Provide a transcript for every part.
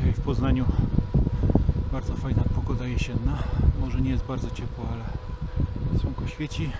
Dzisiaj w Poznaniu bardzo fajna pogoda jesienna. Może nie jest bardzo ciepło, ale słonko świeci.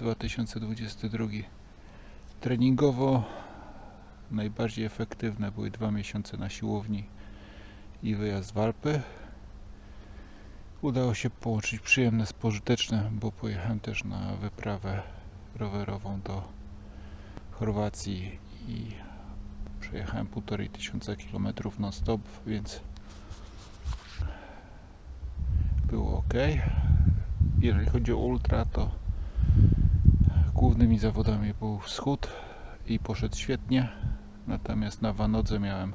2022 treningowo najbardziej efektywne były dwa miesiące na siłowni i wyjazd w Alpy. Udało się połączyć przyjemne z pożytecznym, bo pojechałem też na wyprawę rowerową do Chorwacji i przejechałem półtorej tysiąca kilometrów non stop, więc było ok. Jeżeli chodzi o ultra, to głównymi zawodami był wschód i poszedł świetnie. Natomiast na Wanodze miałem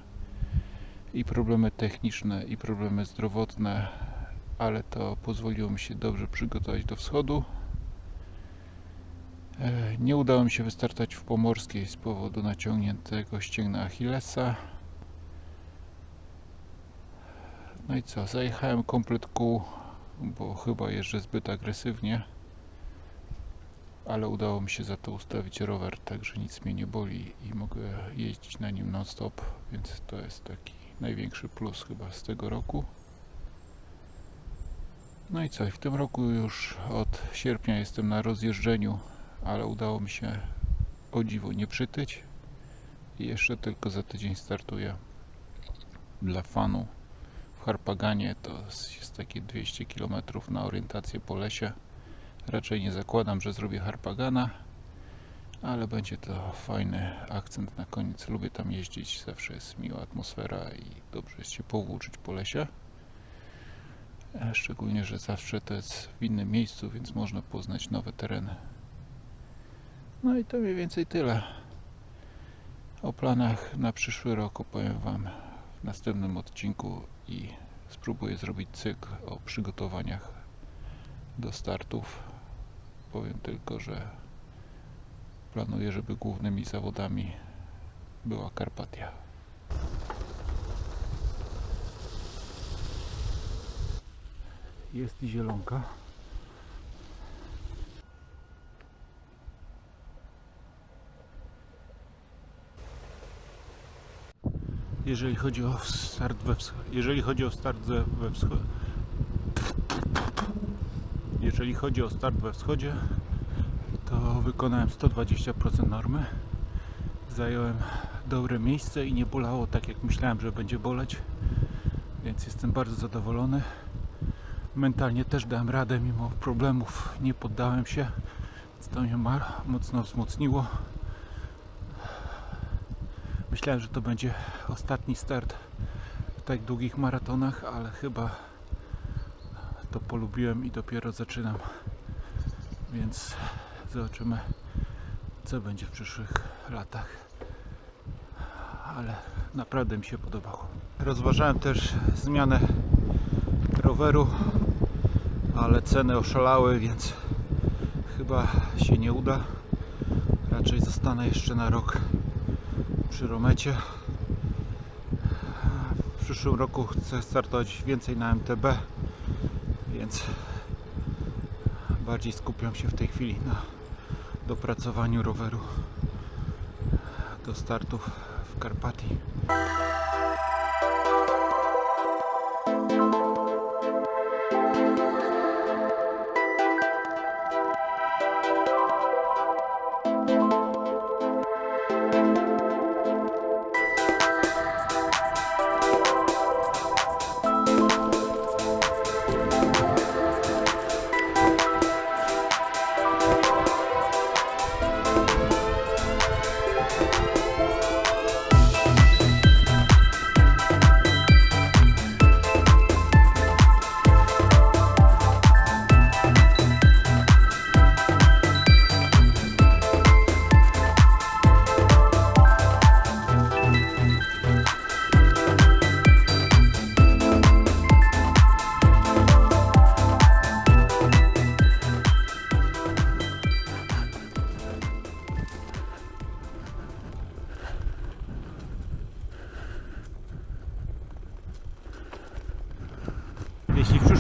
i problemy techniczne, i problemy zdrowotne, ale to pozwoliło mi się dobrze przygotować do wschodu. E, Nie udało mi się wystartać w Pomorskiej z powodu naciągniętego ścięgna Achillesa. No i co, zajechałem komplet kół bo chyba jeżdżę zbyt agresywnie. Ale udało mi się za to ustawić rower, także nic mnie nie boli i mogę jeździć na nim non-stop, więc to jest taki największy plus chyba z tego roku. No i co, w tym roku już od sierpnia jestem na rozjeżdżeniu, ale udało mi się o dziwo nie przytyć i jeszcze tylko za tydzień startuję dla fanu w Harpaganie to jest takie 200 km na orientację po lesie. Raczej nie zakładam, że zrobię Harpagana, ale będzie to fajny akcent na koniec. Lubię tam jeździć, zawsze jest miła atmosfera i dobrze jest się powłóczyć po lesie. Szczególnie, że zawsze to jest w innym miejscu, więc można poznać nowe tereny. No i to mniej więcej tyle. O planach na przyszły rok opowiem Wam w następnym odcinku i spróbuję zrobić cykl o przygotowaniach do startów. Powiem tylko, że planuję, żeby głównymi zawodami była Karpatia. Jest i zielonka. jeżeli chodzi o start we jeżeli chodzi o start we, jeżeli chodzi o start we wschodzie, to wykonałem 120% normy. Zająłem dobre miejsce i nie bolało tak jak myślałem, że będzie boleć, więc jestem bardzo zadowolony. Mentalnie też dałem radę mimo problemów, nie poddałem się, to mnie mocno wzmocniło. Myślałem, że to będzie ostatni start w tak długich maratonach, ale chyba to polubiłem i dopiero zaczynam. Więc zobaczymy, co będzie w przyszłych latach. Ale naprawdę mi się podobało. Rozważałem też zmianę roweru, ale ceny oszalały, więc chyba się nie uda. Raczej zostanę jeszcze na rok przy Romecie. W przyszłym roku chcę startować więcej na MTB, więc bardziej skupiam się w tej chwili na dopracowaniu roweru do startów w Karpatii.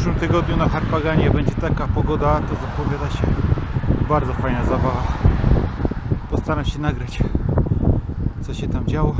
Przyszłym tygodniu na Harpaganie będzie taka pogoda, to zapowiada się bardzo fajna zabawa. Postaram się nagrać, co się tam działo.